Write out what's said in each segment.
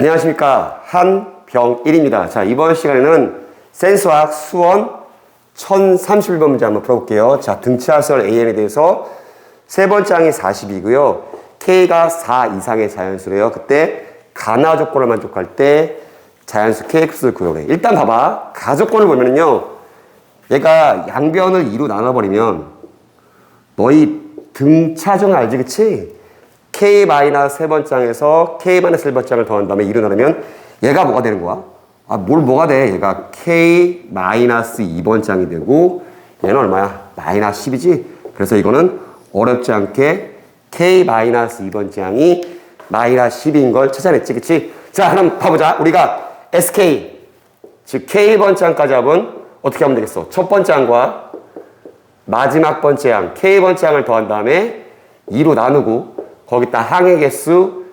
안녕하십니까 한병일입니다. 자 이번 시간에는 센스학 수원 1031번 문제 한번 풀어볼게요. 자 등차설 AN에 대해서 세 번째 항이 40이고요. K가 4 이상의 자연수래요. 그때 가나 조건을 만족할 때 자연수 KX를 구해오래. 일단 봐봐. 가조건을 보면은요. 얘가 양변을 2로 나눠버리면 너희 등차정 알지 그치? K 마이너스 세 번장에서 K 마이너스 1번 장을 더한 다음에 2로 나누면 얘가 뭐가 되는 거야? 아, 뭘 뭐가 돼? 얘가 K 마이너스 2번 장이 되고 얘는 얼마야? 마이너스 10이지? 그래서 이거는 어렵지 않게 K 마이너스 2번 장이 마이너스 10인 걸 찾아냈지, 그치? 자, 그럼 봐보자. 우리가 SK, 즉 K번 장까지 하면 어떻게 하면 되겠어? 첫 번째 항과 마지막 번째 항, K번째 항을 더한 다음에 2로 나누고 거기다 항의 개수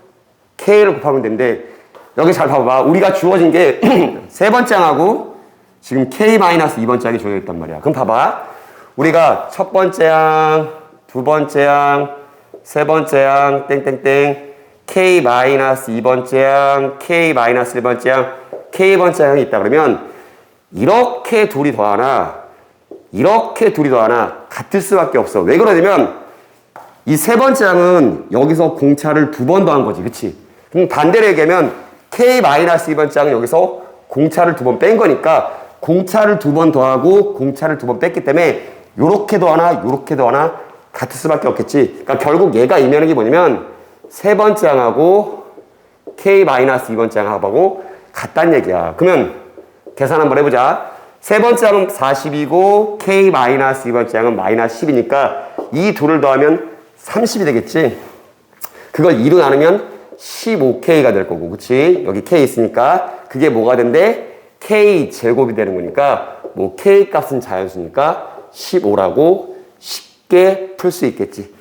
K를 곱하면 되는데 여기 잘 봐봐. 우리가 주어진 게 세 번째 항하고 지금 K-2번째 항이 정해졌단 말이야. 그럼 봐봐. 우리가 첫 번째 항, 두 번째 항, 세 번째 항, 땡땡땡, K-2번째 항, K-1번째 항, K번째 항이 있다 그러면 이렇게 둘이 더하나 이렇게 둘이 더하나 같을 수밖에 없어. 왜 그러냐면 이 세 번째 항은 여기서 공차를 두 번 더 한 거지, 그치? 그럼 반대로 얘기하면 K-2번째 항은 여기서 공차를 두 번 뺀 거니까 공차를 두 번 더하고 공차를 두 번 뺐기 때문에 요렇게 더하나 요렇게 더하나 같을 수밖에 없겠지. 그러니까 결국 얘가 의미하는 게 뭐냐면 세 번째 항하고 K-2번째 항하고 같다는 얘기야. 그러면 계산 한번 해보자. 세 번째 항은 40이고 K-2번째 항은 마이너스 10이니까 이 둘을 더하면 30이 되겠지. 그걸 2로 나누면 15K가 될 거고, 그치? 여기 K 있으니까 그게 뭐가 된대? K 제곱이 되는 거니까 뭐 K 값은 자연수니까 15라고 쉽게 풀 수 있겠지.